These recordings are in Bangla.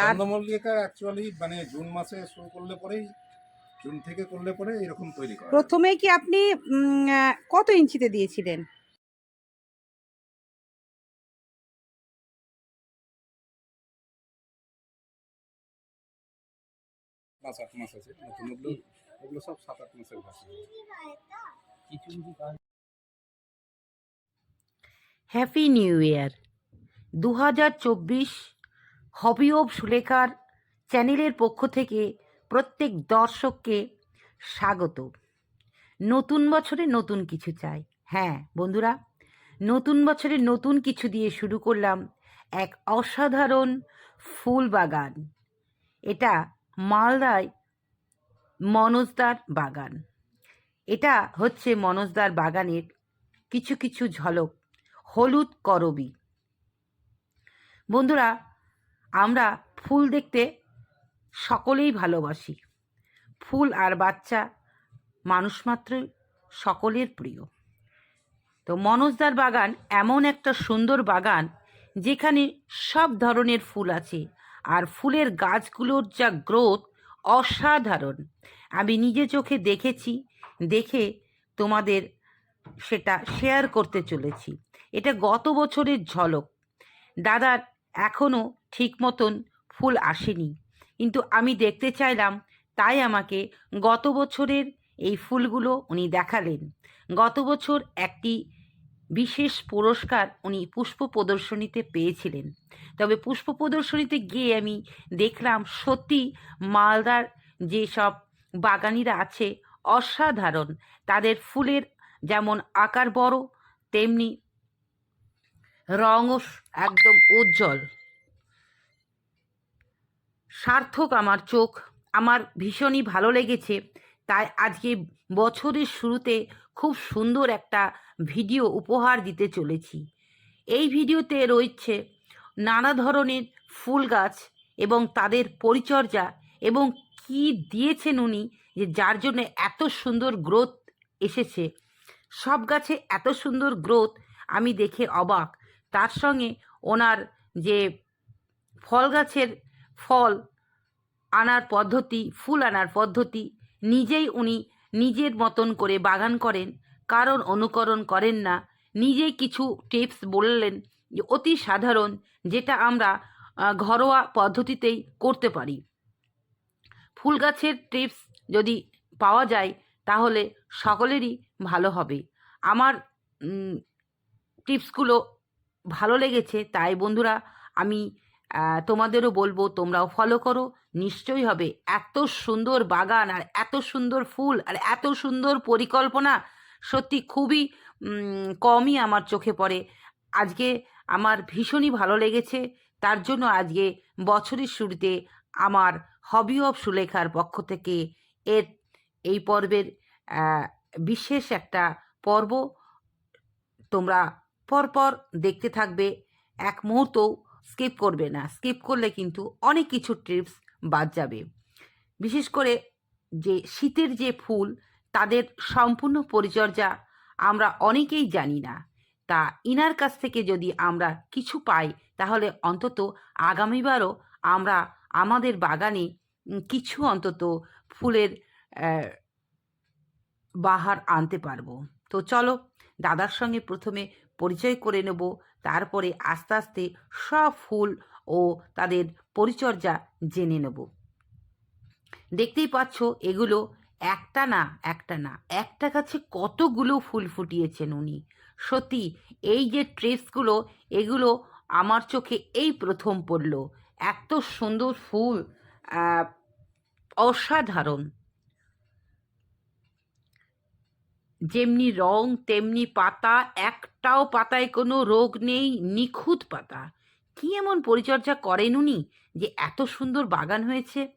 তার চন্দ্রমল্লিকা অ্যাকচুয়ালি মানে জুন মাসে শুরু করলে পরেই জুন থেকে করলে পরে এরকম তৈরি করা প্রথমে কি আপনি কত ইঞ্চিতে দিয়েছিলেন? পাঁচ আট মাস আছে নতুন ওগুলো ওগুলো সব সাত আট মাসের গাছ হ্যাপি নিউ ইয়ার দু হাজার চব্বিশ হবি অব সুলেখার চ্যানেলের পক্ষ থেকে প্রত্যেক দর্শককে স্বাগত। নতুন বছরে নতুন কিছু চাই। হ্যাঁ বন্ধুরা, নতুন বছরে নতুন কিছু দিয়ে শুরু করলাম এক অসাধারণ ফুল বাগান। এটা মালদায় মনোজদার বাগান। এটা হচ্ছে মনোজদার বাগানের কিছু কিছু ঝলক, হলুদ করবি। বন্ধুরা আমরা ফুল দেখতে সকলেই ভালোবাসি। ফুল আর বাচ্চা মানুষ মাত্রই সকলের প্রিয়। তো মনোজদার বাগান এমন একটা সুন্দর বাগান যেখানে সব ধরনের ফুল আছে আর ফুলের গাছগুলোর যা গ্রোথ অসাধারণ। আমি নিজে চোখে দেখেছি, দেখে তোমাদের সেটা শেয়ার করতে চলেছি। এটা গত বছরের ঝলক। দাদার এখনও ঠিক মতন ফুল আসেনি। কিন্তু আমি দেখতে চাইলাম, তাই আমাকে গত বছরের এই ফুলগুলো উনি দেখালেন। গত বছর একটি বিশেষ পুরস্কার উনি পুষ্প প্রদর্শনীতে পেয়েছিলেন। তবে পুষ্প প্রদর্শনীতে গিয়ে আমি দেখলাম, সত্যি মালদার যেসব বাগানিরা আছে, অসাধারণ। তাদের ফুলের যেমন আকার বড়, তেমনি রঙও একদম উজ্জ্বল। সার্থক আমার চোখ। আমার ভীষণই ভালো লেগেছে। তাই আজকে বছরের শুরুতে খুব সুন্দর একটা ভিডিও উপহার দিতে চলেছি। এই ভিডিওতে রয়েছে নানা ধরনের ফুল গাছ এবং তাদের পরিচর্যা এবং কি দিয়েছেন উনি যে যার জন্য এত সুন্দর গ্রোথ এসেছে। সব গাছে এত সুন্দর গ্রোথ আমি দেখে অবাক। তার সঙ্গে ওনার যে ফল গাছের ফল আনার পদ্ধতি, ফুল আনার পদ্ধতি নিজেই উনি নিজের মতন করে বাগান করেন। কারণ অনুকরণ করেন না। নিজেই কিছু টিপস বললেন যে, অতি সাধারণ যেটা আমরা ঘরোয়া পদ্ধতিতেই করতে পারি। ফুল গাছের টিপস যদি পাওয়া যায়, তাহলে সকলেরই ভালো হবে। আমার টিপসগুলো ভালো লেগেছে, তাই বন্ধুরা, আমি তোমাদেরও বলব, তোমরাও ফলো করো। নিশ্চয়ই হবে। এত সুন্দর বাগান আর এত সুন্দর ফুল আর এত সুন্দর পরিকল্পনা সত্যি খুবই কমই আমার চোখে পড়ে। আজকে আমার ভীষণই ভালো লেগেছে। তার জন্য আজকে বছরের শুরুতে আমার হবি অফ সুলেখার পক্ষ থেকে এর, এই পর্বের বিশেষ একটা পর্ব তোমরা পরপর দেখতে থাকবে। এক মুহূর্তও স্কিপ করবে না। স্কিপ করলে কিন্তু অনেক কিছু টিপস বাদ যাবে। বিশেষ করে যে শীতের যে ফুল, তাদের সম্পূর্ণ পরিচর্যা আমরা অনেকেই জানি না। তা ইনার কাছ থেকে যদি আমরা কিছু পাই, তাহলে অন্তত আগামীবারও আমরা আমাদের বাগানে কিছু অন্তত ফুলের বাহার আনতে পারব। তো চলো, দাদার সঙ্গে প্রথমে পরিচয় করে নেব। তারপরে আস্তে আস্তে সব ফুল ও তাদের পরিচর্যা জেনে নেব। দেখতেই পাচ্ছ, এগুলো একটা না একটা না, একটা গাছে কতগুলো ফুল ফুটিয়েছেন উনি। সত্যি, এই যে ট্রেসগুলো, এগুলো আমার চোখে এই প্রথম পড়ল। এত সুন্দর ফুল অসাধারণ। যেমনি রং, তেমনি পাতা, একটাও পাতায় কোনো রোগ নেই, নিখুঁত পাতা। কি এমন পরিচর্যা করেন উনি যে এত সুন্দর বাগান হয়েছে?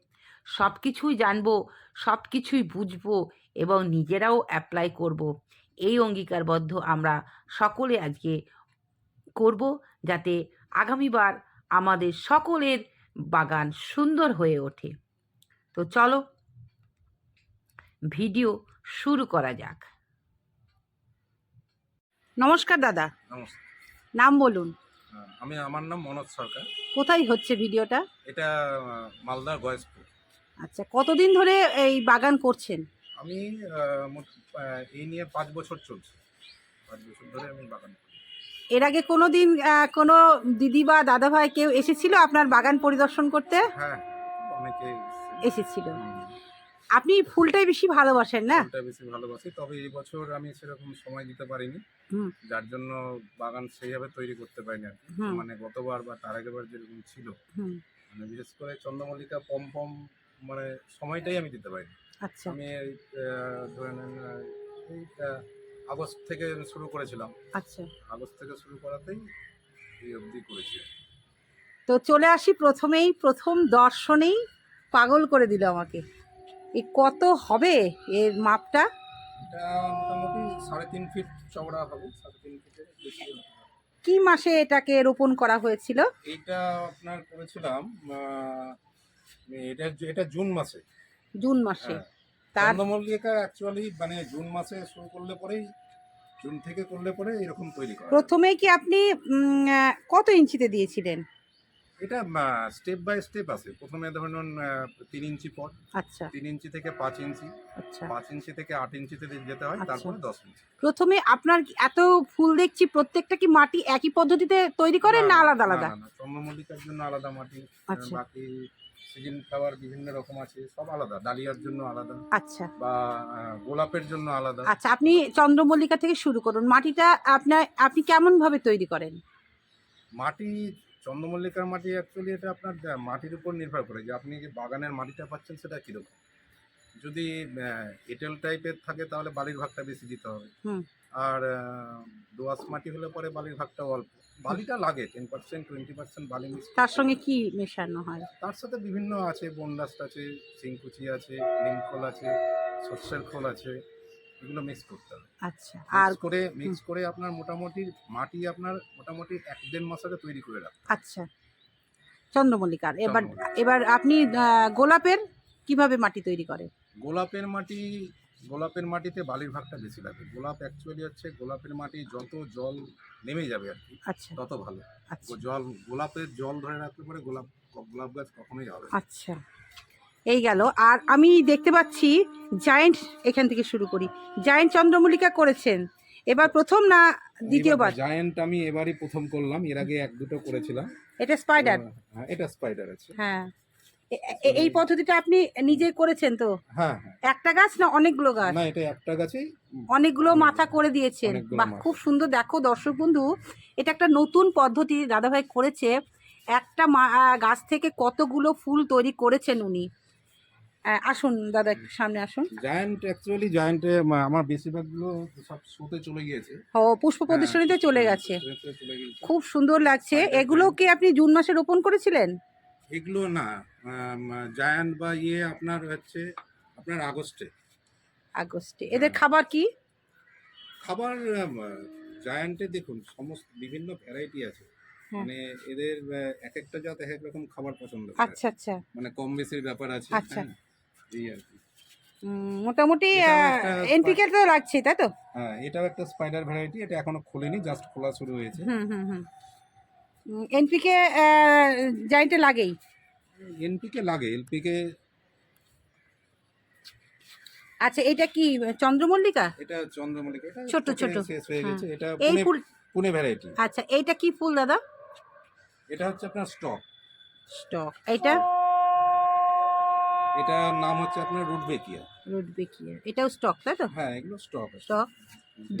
সব কিছুই জানব সব কিছুই বুঝব এবং নিজেরাও অ্যাপ্লাই করব। এই অঙ্গীকারবদ্ধ আমরা সকলে আজকে করব যাতে আগামীবার আমাদের সকলের বাগান সুন্দর হয়ে ওঠে। তো চলো, ভিডিও শুরু করা যাক। নমস্কার দাদা। নমস্কার। নাম বলুন। হ্যাঁ, আমি আমার নাম মনোজ সরকার। কোথায় হচ্ছে ভিডিওটা? এটা মালদার গয়েশপুর। আচ্ছা কতদিন ধরে এই বাগান করছেন? আমি এই নিয়ে পাঁচ বছর চলছে। পাঁচ বছর ধরে আমি বাগান এর আগে কোনো দিন কোনো দিদি বা দাদা ভাই কেউ এসেছিল আপনার বাগান পরিদর্শন করতে? হ্যাঁ অনেকে এসেছিল। আপনি ফুলটাই বেশি ভালোবাসেন না? ফুলটা বেশি ভালোবাসি তবে এই বছর আমি সেরকম সময় দিতে পারিনি। যার জন্য বাগান সেইভাবে তৈরি করতে পারিনি আর। মানে গতবার বা তার আগেবার যেরকম ছিল মানে বিশেষ করে চন্দ্রমল্লিকা পম পম মানে সময়টাই আমি দিতে পারিনি। আচ্ছা। আমি ধরে নেন আগস্ট থেকে শুরু করেছিলাম। আচ্ছা। আগস্ট থেকে শুরু করাতেই এই অবধি করেছি। তো চলে আসি প্রথমেই প্রথম দর্শনেই পাগল করে দিল আমাকে। এই কত হবে এর মাপটা? মোটামুটি সাড়ে তিন ফিট চওড়া হবে সাড়ে তিন ফিটের বেশি কি মাসে এটাকে রোপণ করা হয়েছিল? এইটা আপনার করেছিলাম এটা এটা জুন মাসে। জুন মাসে। হ্যাঁ। তার চন্দ্রমল্লিকা অ্যাকচুয়ালি মানে জুন মাসে শুরু করলে পরেই জুন থেকে করলে পরে এরকম তৈরি করা প্রথমে কি আপনি কত ইঞ্চিতে দিয়েছিলেন? এটা স্টেপ বাই স্টেপ আছে। প্রথমে ধরুন তিন ইঞ্চি পট। আচ্ছা। তিন ইঞ্চি থেকে পাঁচ ইঞ্চি। আচ্ছা। পাঁচ ইঞ্চি থেকে আট ইঞ্চিতে যেতে হয় আচ্ছা। তারপরে দশ ইঞ্চি। প্রথমে আপনার এত ফুল দেখছি প্রত্যেকটা কি মাটি একই পদ্ধতিতে তৈরি করেন না আলাদা আলাদা? চন্দ্রমল্লিকার জন্য আলাদা মাটি আচ্ছা। বাকি সিজন ফ্লাওয়ার বিভিন্ন রকম আছে সব আলাদা। ডালিয়ার জন্য আলাদা। আচ্ছা। বা গোলাপের জন্য আলাদা। আচ্ছা আপনি চন্দ্রমল্লিকা থেকে শুরু করুন। মাটিটা আপনার আপনি কেমন ভাবে তৈরি করেন? মাটি চন্দ্রমল্লিকার মাটি অ্যাকচুয়ালি এটা আপনার মাটির উপর নির্ভর করে যে আপনি যে বাগানের মাটিটা পাচ্ছেন সেটা কীরকম। যদি এঁটেল টাইপের থাকে তাহলে বালির ভাগটা বেশি দিতে হবে। আর দোআঁশ মাটি হলে পরে বালির ভাগটা অল্প। বালিটা লাগে টেন পার্সেন্ট টোয়েন্টি পার্সেন্ট বালি তার সঙ্গে কি মেশানো হয়? তার সাথে বিভিন্ন আছে বনডাস্ট আছে চিংকুচি আছে নিমখোল আছে সর্ষের খোল আছে। এগুলো মিক্স করতে হবে। আচ্ছা। আর করে মিক্স করে আপনার মোটামুটি মাটি আপনার মোটামুটি এক দেড় মাস আগে তৈরি করে রাখতে আচ্ছা। চন্দ্রমল্লিকার এবার এবার আপনি গোলাপের কীভাবে মাটি তৈরি করেন? গোলাপের মাটি গোলাপের মাটিতে বালির ভাগটা বেশি লাগে। গোলাপ অ্যাকচুয়ালি হচ্ছে গোলাপের মাটি যত জল নেমে যাবে আর কি আচ্ছা। তত ভালো। আচ্ছা। জল গোলাপের জল ধরে রাখলে পরে গোলাপ গোলাপ গাছ কখনোই হবে আচ্ছা। এই গেল। আর আমি দেখতে পাচ্ছি জায়েন্ট এখান থেকে শুরু করি। জায়েন্ট চন্দ্রমল্লিকা করেছেন। এবার প্রথম না দ্বিতীয়বার? জায়ান্ট আমি এবারই প্রথম করলাম। এর আগে এক দুটো করেছিলাম। এটা স্পাইডার হ্যাঁ এটা স্পাইডার আছে। হ্যাঁ। এই পদ্ধতিটা আপনি নিজে করেছেন তো? হ্যাঁ হ্যাঁ। একটা গাছ না অনেকগুলো গাছ? না এটা একটা গাছেই অনেকগুলো মাথা করে দিয়েছেন। বাহ খুব সুন্দর। দেখো দর্শক বন্ধু এটা একটা নতুন পদ্ধতি দাদাভাই করেছে। একটা গাছ থেকে কতগুলো ফুল তৈরি করেছেন উনি। আসুন দাদা একটু সামনে আসুন। জায়ান্ট অ্যাকচুয়ালি জায়ান্টে আমার বেশিরভাগগুলো সব শোতে চলে গিয়েছে। ও পুষ্প প্রদর্শনীতে চলে গেছে শোতে চলে গিয়েছে। খুব সুন্দর লাগছে। এগুলো কি আপনি জুন মাসে রোপণ করেছিলেন? এগুলো না জায়ান্ট বা ইয়ে আপনার হচ্ছে আপনার আগস্টে। আগস্টে। এদের খাবার কি? খাবার জায়ান্টে দেখুন সমস্ত বিভিন্ন ভ্যারাইটি আছে। হ্যাঁ। মানে এদের এক একটা জাত এক এক রকম খাবার পছন্দ করে। আচ্ছা আচ্ছা। মানে কম বেশির ব্যাপার আছে। আচ্ছা। হ্যাঁ, এই আর কি। মোটামুটি এনপিকে তো লাগছে তাই তো? হ্যাঁ এটাও একটা স্পাইডার ভ্যারাইটি এটা এখনও খোলেনি জাস্ট খোলা শুরু হয়েছে। হুম হুম হুম। এনপিকে জাইন্টে লাগেই? এনপিকে লাগে এলপিকে আচ্ছা এটা কি চন্দ্রমল্লিকা? এটা চন্দ্রমল্লিকা এটা ছোট, ছোট। শেষ হয়ে হ্যাঁ। গেছে এটা এই ফুল পুনে ভ্যারাইটি। আচ্ছা এইটা কি ফুল দাদা? এটা হচ্ছে আপনার স্টক। স্টক। এইটা? এটা নাম হচ্ছে আপনার রুটবেকিয়া রুডবেকিয়া এটাও স্টক তাই তো? হ্যাঁ এগুলো স্টক স্টক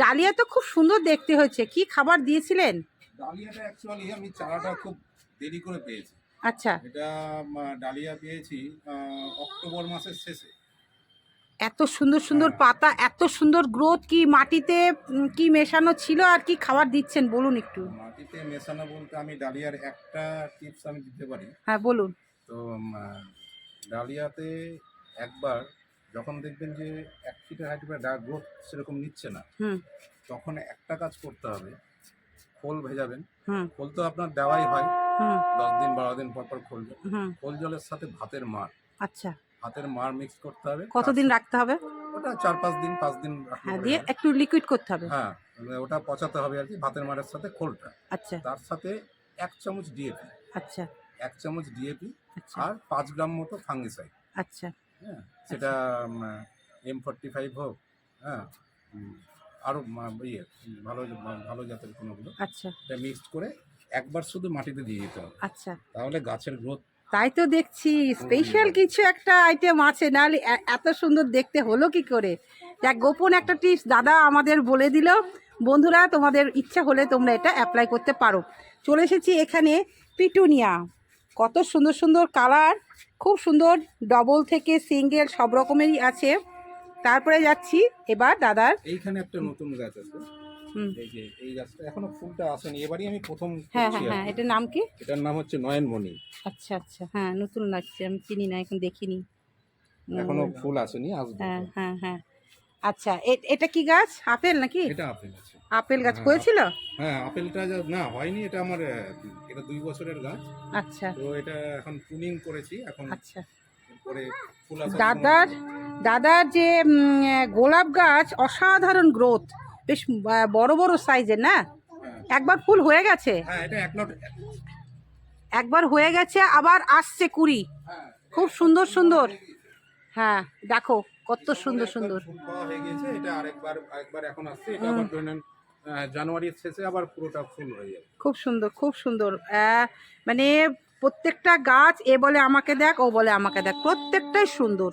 ডালিয়া তো খুব সুন্দর দেখতে হয়েছে। কি খাবার দিয়েছিলেন? ডালিয়াটা অ্যাকচুয়ালি আমি চারাটা খুব দেরি করে পেয়েছি। আচ্ছা। এটা ডালিয়া পেয়েছি অক্টোবর মাসের শেষে। এত সুন্দর সুন্দর হ্যাঁ। পাতা এত সুন্দর গ্রোথ কি মাটিতে কি মেশানো ছিল আর কি খাবার দিচ্ছেন? বলুন একটু। মাটিতে মেশানো বলতে আমি ডালিয়ার একটা টিপস আমি দিতে পারি। হ্যাঁ বলুন। তো ডালিয়াতে একবার যখন দেখবেন যে এক ফিটের হাইট বা ডার্ক গ্রোথ সেরকম নিচ্ছে না তখন একটা কাজ করতে হবে খোল ভেজাবেন। হুম। খোল তো আপনার দেওয়াই হয়। হুম। দশ দিন বারো দিন পর পর খোল হুম। খোল জলের সাথে ভাতের মার। আচ্ছা। ভাতের মার মিক্স করতে হবে। কতদিন রাখতে হবে? ওটা চার পাঁচ দিন পাঁচ দিন হ্যাঁ দিয়ে একটু লিকুইড করতে হবে। হ্যাঁ মানে ওটা পচাতে হবে আর কি ভাতের মারের সাথে খোলটা। আচ্ছা। তার সাথে এক চামচ ডিএপি আচ্ছা। এক চামচ ডিএপি আর পাঁচ গ্রাম মতো ফাঙ্গিসাইড। আচ্ছা। হ্যাঁ সেটা এম ফর্টি ফাইভ হোক হ্যাঁ আরও ইয়ে ভালো ভালো জাতের কোনোগুলো আচ্ছা। এটা মিক্সড করে একবার শুধু মাটিতে দিয়ে দিতে হবে। আচ্ছা। তাহলে গাছের গ্রোথ তাই তো দেখছি স্পেশাল কিছু একটা আইটেম আছে নাহলে এত সুন্দর দেখতে হলো কি করে? এক গোপন একটা টিপস দাদা আমাদের বলে দিল। বন্ধুরা তোমাদের ইচ্ছা হলে তোমরা এটা অ্যাপ্লাই করতে পারো। চলে এসেছি এখানে পিটুনিয়া। কত সুন্দর সুন্দর কালার খুব সুন্দর ডবল থেকে সিঙ্গেল সব রকমেরই আছে। তারপরে যাচ্ছি এবার দাদার। এইখানে একটা নতুন গাছ আছে। এই যে এই গাছটা এখনও ফুলটা আসেনি এবারই আমি প্রথম হ্যাঁ হ্যাঁ হ্যাঁ এটার নাম কি? এটার নাম হচ্ছে নয়নমণি। আচ্ছা আচ্ছা হ্যাঁ নতুন লাগছে আমি চিনি না এখন দেখিনি। এখনও ফুল আসেনি আসবে হ্যাঁ হ্যাঁ হ্যাঁ। আচ্ছা এটা কি গাছ? আপেল নাকি? এটা আপেল আছে। আপেল গাছ হ্যাঁ, হয়েছিল হ্যাঁ আপেলটা যা- না হয়নি এটা আমার এটা দুই বছরের গাছ। আচ্ছা। তো এটা এখন প্রুনিং করেছি এখন আচ্ছা। পরে ফুল আসার দাদার দাদার যে গোলাপ গাছ অসাধারণ গ্রোথ বেশ বড় বড় সাইজের না? হ্যাঁ, একবার ফুল হয়ে গেছে? হ্যাঁ এটা এক লট একবার হয়ে গেছে আবার আসছে কুড়ি। হ্যাঁ, খুব সুন্দর সুন্দর। হ্যাঁ দেখো কত সুন্দর সুন্দর। হয়ে গেছে এটা আরেকবার আরেকবার এখন আসছে এটা আবার জানুয়ারির শেষে আবার পুরোটা ফুল হয়ে যাবে। খুব সুন্দর খুব সুন্দর। মানে প্রত্যেকটা গাছ এ বলে আমাকে দেখ ও বলে আমাকে দেখ প্রত্যেকটাই সুন্দর।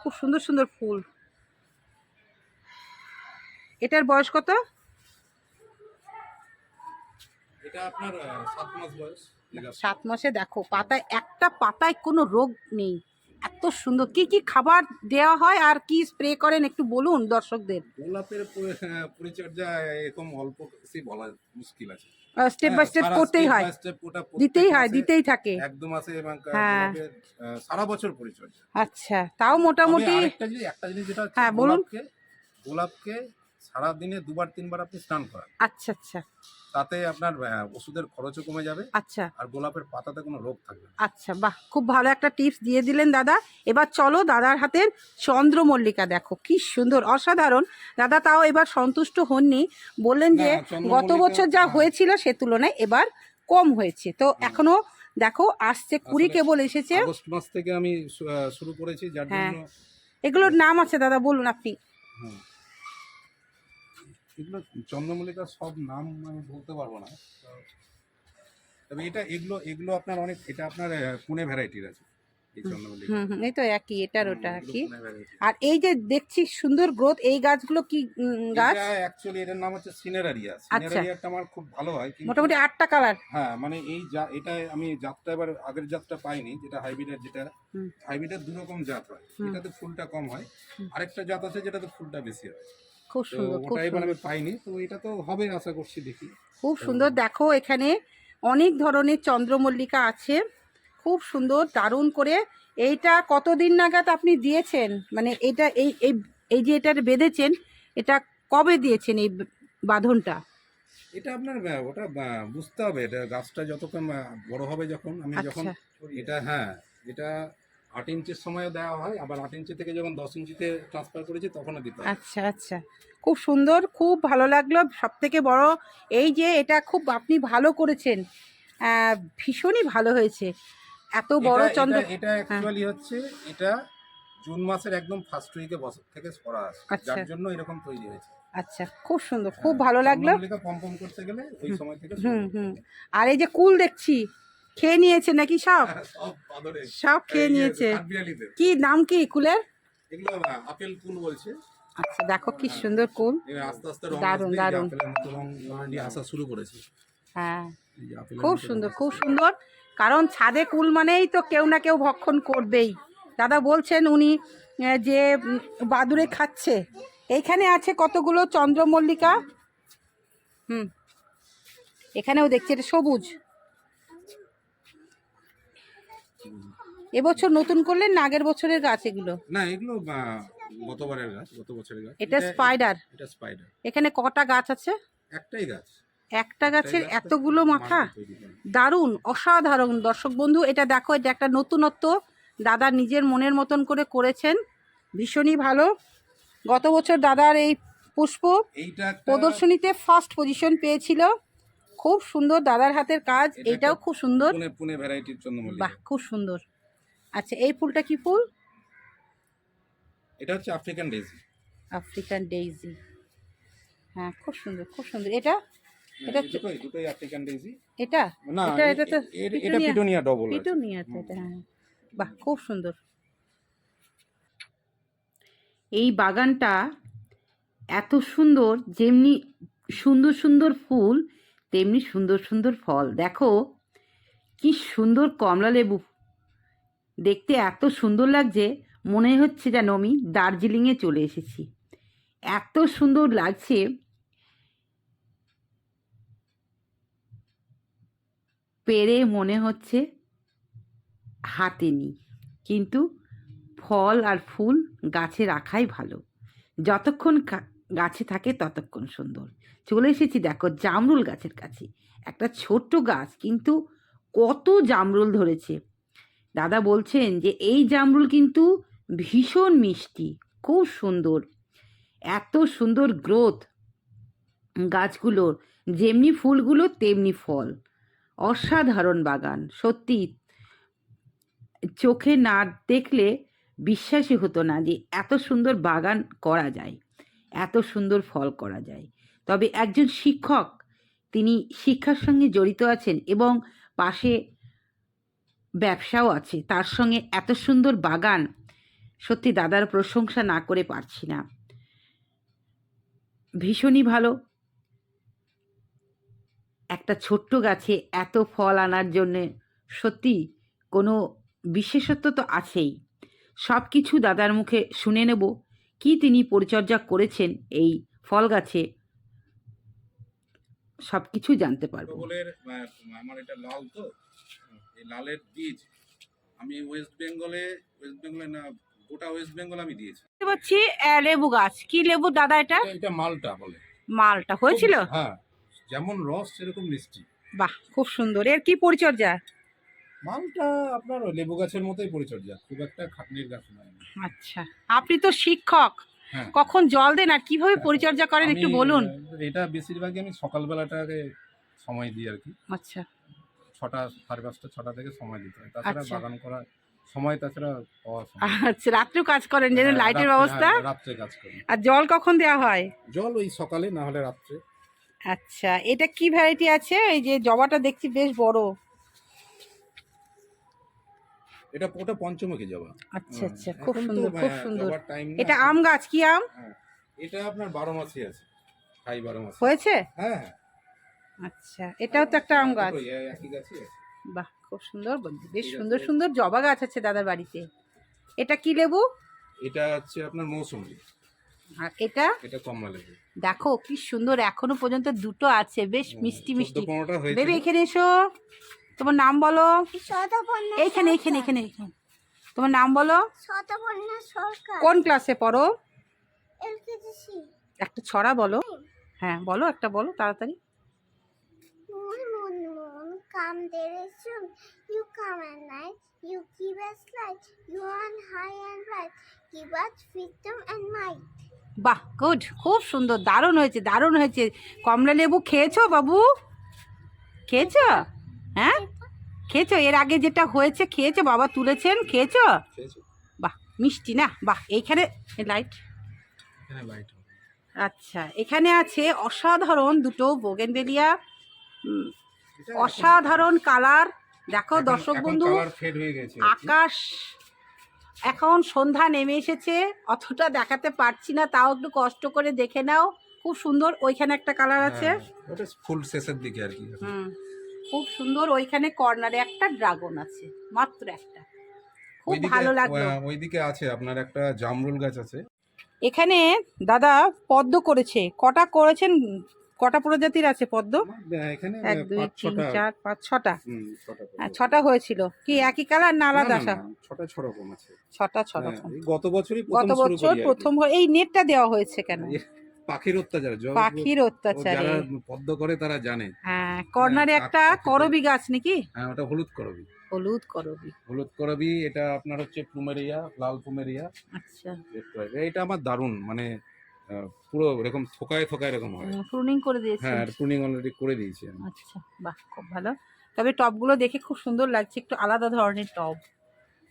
খুব সুন্দর সুন্দর ফুল। এটার বয়স কত? এটা আপনার আহ, মাস বয়স। এই সাত মাসে দেখো পাতায় একটা পাতায় কোনো রোগ নেই। এত সুন্দর। কি কি খাবার দেওয়া হয় আর কি স্প্রে করেন একটু বলুন দর্শকদের? গোলাপের পরিচর্যা এরকম অল্প কিছু বলা মুশকিল আছে। স্টেপ বাই হ্যাঁ, স্টেপ করতেই হয়। দিতেই হয় দিতেই থাকে। একদম আছে এবং হ্যাঁ। সারা বছর পরিচর্যা। আচ্ছা তাও মোটামুটি আরেকটা জিনিস একটা জিনিস যেটা হ্যাঁ, বলুন। গোলাপকে সারা দিনে দুবার তিনবার আপনি স্নান করান। আচ্ছা আচ্ছা। তাতে আপনার ওষুধের খরচও কমে যাবে আচ্ছা। আর গোলাপের পাতাতে কোনো রোগ থাকবে না। আচ্ছা বাহ খুব ভালো একটা টিপস দিয়ে দিলেন দাদা। এবার চলো দাদার হাতের চন্দ্রমল্লিকা দেখো কি সুন্দর অসাধারণ। দাদা তাও এবার সন্তুষ্ট হননি। বললেন যে গত বছর যা হ্যাঁ। হয়েছিল সে তুলনায় এবার কম হয়েছে। তো এখনও দেখো আসছে কুড়ি কেবল এসেছে? আগস্ট মাস থেকে আমি শুরু করেছি যার হ্যাঁ। জন্য এগুলোর নাম আছে দাদা বলুন আপনি। এগুলো চন্দ্রমল্লিকার সব নাম আমি বলতে পারব না। তবে এটা এগুলো এগুলো আপনার অনেক এটা আপনার পুনে ভ্যারাইটির আছে এই তো একই এটার ওটা কি আর এই যে দেখছি সুন্দর গ্রোথ এই গাছগুলো কি গাছ এটা অ্যাকচুয়ালি এটার নাম হচ্ছে সিনারারিয়া সিনারারিয়াটা আমার খুব ভালো হয় মোটামুটি আটটা কালার হ্যাঁ মানে এই এটা আমি জাতটা এবার আগের জাতটা পাইনি যেটা হাইব্রিডের যেটা হাইব্রিডের দু রকম জাত হয়। এটাতে ফুলটা কম হয়। আরেকটা জাত আছে যেটাতে ফুলটা বেশি হয়। খুব সুন্দর খুব ওটা এবার সুন্দর। আমি পাইনি তো এটা তো হবে আশা করছি দেখি। খুব সুন্দর। দেখো এখানে অনেক ধরনের চন্দ্রমল্লিকা আছে। খুব সুন্দর দারুণ করে। এইটা কতদিন নাগাদ আপনি দিয়েছেন? মানে এটা এই এই এই যে এটা বেঁধেছেন এটা কবে দিয়েছেন এই বাঁধনটা? এটা আপনার ওটা বুঝতে হবে। এটা গাছটা যতক্ষণ বড় হবে যখন আমি যখন আচ্ছা। এটা হ্যাঁ এটা আট ইঞ্চির সময় দেওয়া হয় আবার আট ইঞ্চি থেকে যখন দশ ইঞ্চিতে ট্রান্সফার করেছি তখনও দিতে হয়। আচ্ছা আচ্ছা। খুব সুন্দর খুব ভালো লাগল। সব থেকে বড় এই যে এটা খুব আপনি ভালো করেছেন ভীষণই ভালো হয়েছে। এত বড় চন্দ্র এটা- অ্যাকচুয়ালি হচ্ছে এটা জুন মাসের একদম ফার্স্ট উইকে বছর থেকে পড়া আছে। আচ্ছা। যার জন্য এরকম তৈরি হয়েছে। আচ্ছা খুব সুন্দর খুব ভালো লাগল। চন্দ্রমল্লিকা পম্পম করতে গেলে ওই সময় থেকে হুম হুম। আর এই যে কুল দেখছি খেয়ে নিয়েছে নাকি সব? হ্যাঁ, সব খেয়ে নিয়েছে। কি নাম কি কুলের? আপেল কুল বলছে। আচ্ছা দেখো কি সুন্দর কুল। মতো রং already আসা শুরু করেছে। হ্যাঁ। খুব সুন্দর খুব সুন্দর। কারণ ছাদে কুল মানেই তো কেউ না কেউ ভক্ষণ করবেই। দাদা বলছেন উনি যে বাদুড়ে খাচ্ছে। এইখানে আছে কতগুলো চন্দ্রমল্লিকা? হুম। এখানেও দেখছি এটা সবুজ। এবছর নতুন করলেন না আগের বছরের গাছ এগুলো। না এগুলো গতবারের গাছ গত বছরের গাছ। এটা স্পাইডার এটা স্পাইডার এখানে কটা গাছ আছে? একটাই গাছ। একটা গাছের এতগুলো মাথা? দারুণ অসাধারণ। দর্শক বন্ধু এটা দেখো এটা একটা নতুনত্ব। দাদা নিজের মনের মতন করে করেছেন। ভীষণই ভালো। গত বছর দাদার এই পুষ্প প্রদর্শনীতে ফার্স্ট পজিশন পেয়েছিল। খুব সুন্দর দাদার হাতের কাজ। এটাও খুব সুন্দর। বাহ খুব সুন্দর। আচ্ছা এই ফুলটা কি ফুল? এটা হচ্ছে আফ্রিকান ডেজি আফ্রিকান ডেইজি হ্যাঁ খুব সুন্দর খুব সুন্দর। এটা? এটা দুটোই দুটোই আফ্রিকান ডেজি এটা? না এটা এটা তো এটা পিটুনিয়া। পিটুনিয়া ডবল পিটু নিয়ে আছে এটা হ্যাঁ। বাহ খুব সুন্দর। এই বাগানটা এত সুন্দর যেমনি সুন্দর সুন্দর ফুল তেমনি সুন্দর সুন্দর ফল। দেখো কি সুন্দর কমলা লেবু দেখতে এত সুন্দর লাগছে মনে হচ্ছে যেন আমি দার্জিলিংয়ে চলে এসেছি। এত সুন্দর লাগছে। পেরে মনে হচ্ছে হাতে নিই। কিন্তু ফল আর ফুল গাছে রাখাই ভালো। যতক্ষণ গাছে থাকে ততক্ষণ সুন্দর। চলে এসেছি দেখো জামরুল গাছের কাছে। একটা ছোট্ট গাছ, কিন্তু কত জামরুল ধরেছে। দাদা বলছেন যে এই জামরুল কিন্তু ভীষণ মিষ্টি, খুব সুন্দর। এত সুন্দর গ্রোথ গাছগুলোর, যেমনি ফুলগুলো তেমনি ফল। অসাধারণ বাগান, সত্যি। চোখে না দেখলে বিশ্বাসই হতো না যে এত সুন্দর বাগান করা যায়, এত সুন্দর ফল করা যায়। তবে একজন শিক্ষক, তিনি শিক্ষার সঙ্গে জড়িত আছেন এবং পাশে ব্যবসাও আছে। তার সঙ্গে এত সুন্দর বাগান, সত্যি দাদার প্রশংসা না করে পারছি না। ভীষণই ভালো। একটা ছোট্ট গাছে এত ফল আনার জন্যে সত্যি কোনো বিশেষত্ব তো আছেই। সব কিছু দাদার মুখে শুনে নেব। কি তিনি পরিচর্যা করেছেন এই ফল গাছে সব কিছু জানতে পারব। আমার এটা লাল তো। এই লালের বীজ আমি ওয়েস্ট বেঙ্গলে ওয়েস্ট বেঙ্গলে না গোটা ওয়েস্ট বেঙ্গল আমি দিয়েছি। দেখতে পাচ্ছি আহ, লেবু গাছ। কি লেবু দাদা এটা? এটা- মালটা বলে। মালটা হয়েছিল? হ্যাঁ যেমন রস সেরকম মিষ্টি। বাহ খুব সুন্দর। এর কি পরিচর্যা? মালটা আপনার ওই লেবু গাছের মতোই পরিচর্যা খুব একটা খাটনির গাছ নয়। আচ্ছা আপনি তো শিক্ষক। হ্যাঁ। কখন জল দেন আর কীভাবে পরিচর্যা করেন একটু আমি, বলুন। আহ, এটা বেশিরভাগই আমি সকালবেলাটাকে সময় দিই আর কি। আচ্ছা। ছটা সাড়ে পাঁচটা ছটা থেকে সময় দিতে হয়। তাছাড়া আচ্ছা। বাগান করার সময় তাছাড়া পাওয়া সম্ভব না। আচ্ছা রাত্রেও কাজ করেন যেন হ্যাঁ, লাইটের রাত্রে- ব্যবস্থা? হ্যাঁ, রাত্রে কাজ করি। আর জল কখন দেওয়া হয়? জল ওই সকালে না হলে রাত্রে। আচ্ছা এটা কি ভ্যারাইটি আছে? এই যে জবাটা দেখছি বেশ বড়। এটা ওটা পঞ্চমুখী জবা। আচ্ছা হ্যাঁ, আচ্ছা খুব এখন তো, সুন্দর খুব সুন্দর। জবার time না, এটা এখন- আম গাছ কি আম? হ্যাঁ, এটা আপনার বারো মাসই আছে। খাই বারো মাস হয়েছে? হ্যাঁ হ্যাঁ। আচ্ছা এটাও তো একটা আম গাছ। আছে। বাহ খুব সুন্দর বেশ সুন্দর সুন্দর জবা গাছ আছে দাদার বাড়িতে। এটা কি লেবু? এটা হচ্ছে আপনার মৌসুমি। আর এটা? এটা কমলা লেবু। দেখো কি সুন্দর এখনও পর্যন্ত দুটো আছে বেশ মিষ্টি মিষ্টি। চোদ্দ বেবি এখানে এসো। তোমার নাম বলো। এইখানে এইখানে এখানে এখানে তোমার নাম বলো। কোন ক্লাসে পড়ো? একটা ছড়া বলো। হ্যাঁ বলো একটা বলো তাড়াতাড়ি। Come there is soon. You come at night, you give us light. You on high and bright, give us wisdom and might. বাহ গুড খুব সুন্দর দারুণ হয়েছে দারুণ হয়েছে। কমলা লেবু খেয়েছো বাবু? খেয়েছো? হ্যাঁ? খেয়েছো? এর আগে যেটা হয়েছে খেয়েছো? বাবা তুলেছেন খেয়েছো? খেয়েছো? বাহ মিষ্টি না? বাহ এইখানে লাইট লাইট আচ্ছা এখানে আছে অসাধারণ দুটো বোগেনবেলিয়া অসাধারণ কালার। দেখো দর্শক বন্ধু। আকাশ এখন সন্ধ্যা নেমে এসেছে অতটা দেখাতে পারছি না তাও একটু কষ্ট করে দেখে নাও। খুব সুন্দর ওইখানে একটা কালার আছে। হ্যাঁ, ওটা ফুল শেষের দিকে আর কি। খুব সুন্দর ওইখানে কর্নারে একটা ড্রাগন আছে মাত্র একটা। খুব ভালো লাগল। ওইদিকে আছে আপনার একটা জামরুল গাছ আছে। এখানে দাদা পদ্ম করেছে কটা করেছেন কটা প্রজাতির আছে পদ্ম? এক দুই তিন চার পাঁচ ছটা? ছটা। হ্যাঁ, হয়েছিল। কি একই কালার না আলাদা? না, ছটা ছ রকম আছে। ছটা ছ হ্যাঁ, রকম। গত বছরই গত বছর। প্রথম এই নেটটা দেওয়া হয়েছে কেন? পাখির অত্যাচার পাখির অত্যাচারে। যারা পদ্ম করে তারা জানে। হ্যাঁ কর্নারে একটা করবি গাছ নাকি? হ্যাঁ ওটা হলুদ করবি। হলুদ করবি। হলুদ করবি এটা আপনার হচ্ছে প্লুমেরিয়া লাল প্লুমেরিয়া আচ্ছা। এইটা আমার দারুণ মানে পুরো এরকম থোকায় থোকায় এরকম হয়। প্রুনিং করে দিয়েছে। হ্যাঁ প্রুনিং অলরেডি করে দিয়েছি আচ্ছা বাহ খুব ভালো। তবে টবগুলো দেখে খুব সুন্দর লাগছে একটু আলাদা ধরনের টব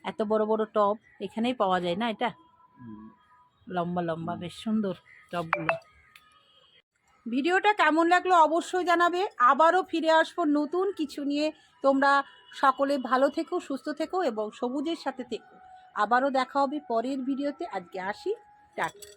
এত বড় বড় টব এখানেই পাওয়া যায় না এটা? লম্বা লম্বা বেশ সুন্দর টবগুলো ভিডিওটা কেমন লাগল অবশ্যই জানাবে। আবারও ফিরে আসব নতুন কিছু নিয়ে। তোমরা সকলে ভালো থেকো সুস্থ থেকো এবং সবুজের সাথে থেকো। আবারও দেখা হবে পরের ভিডিওতে। আজকে আসি টাটা।